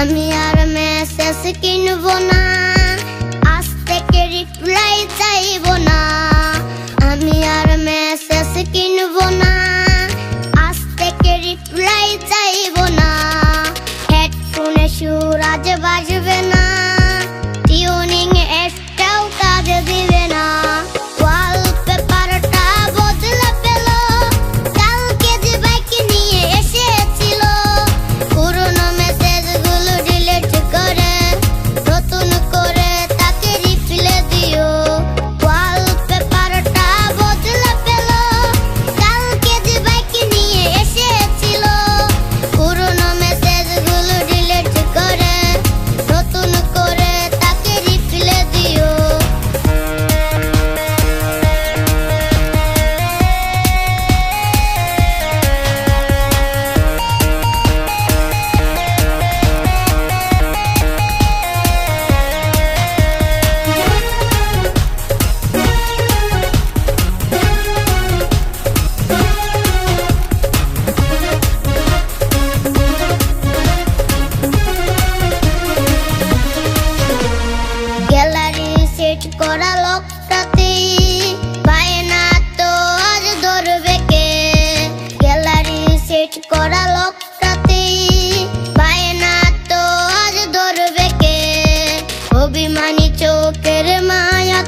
আমি আর মেসেজ কিনব না। আজ থেকে রিপ্লাই চাইব না। আমি আর মেসেজ কিনব না। আজ থেকে রিপ্লাই চাইব না লোকের মায়া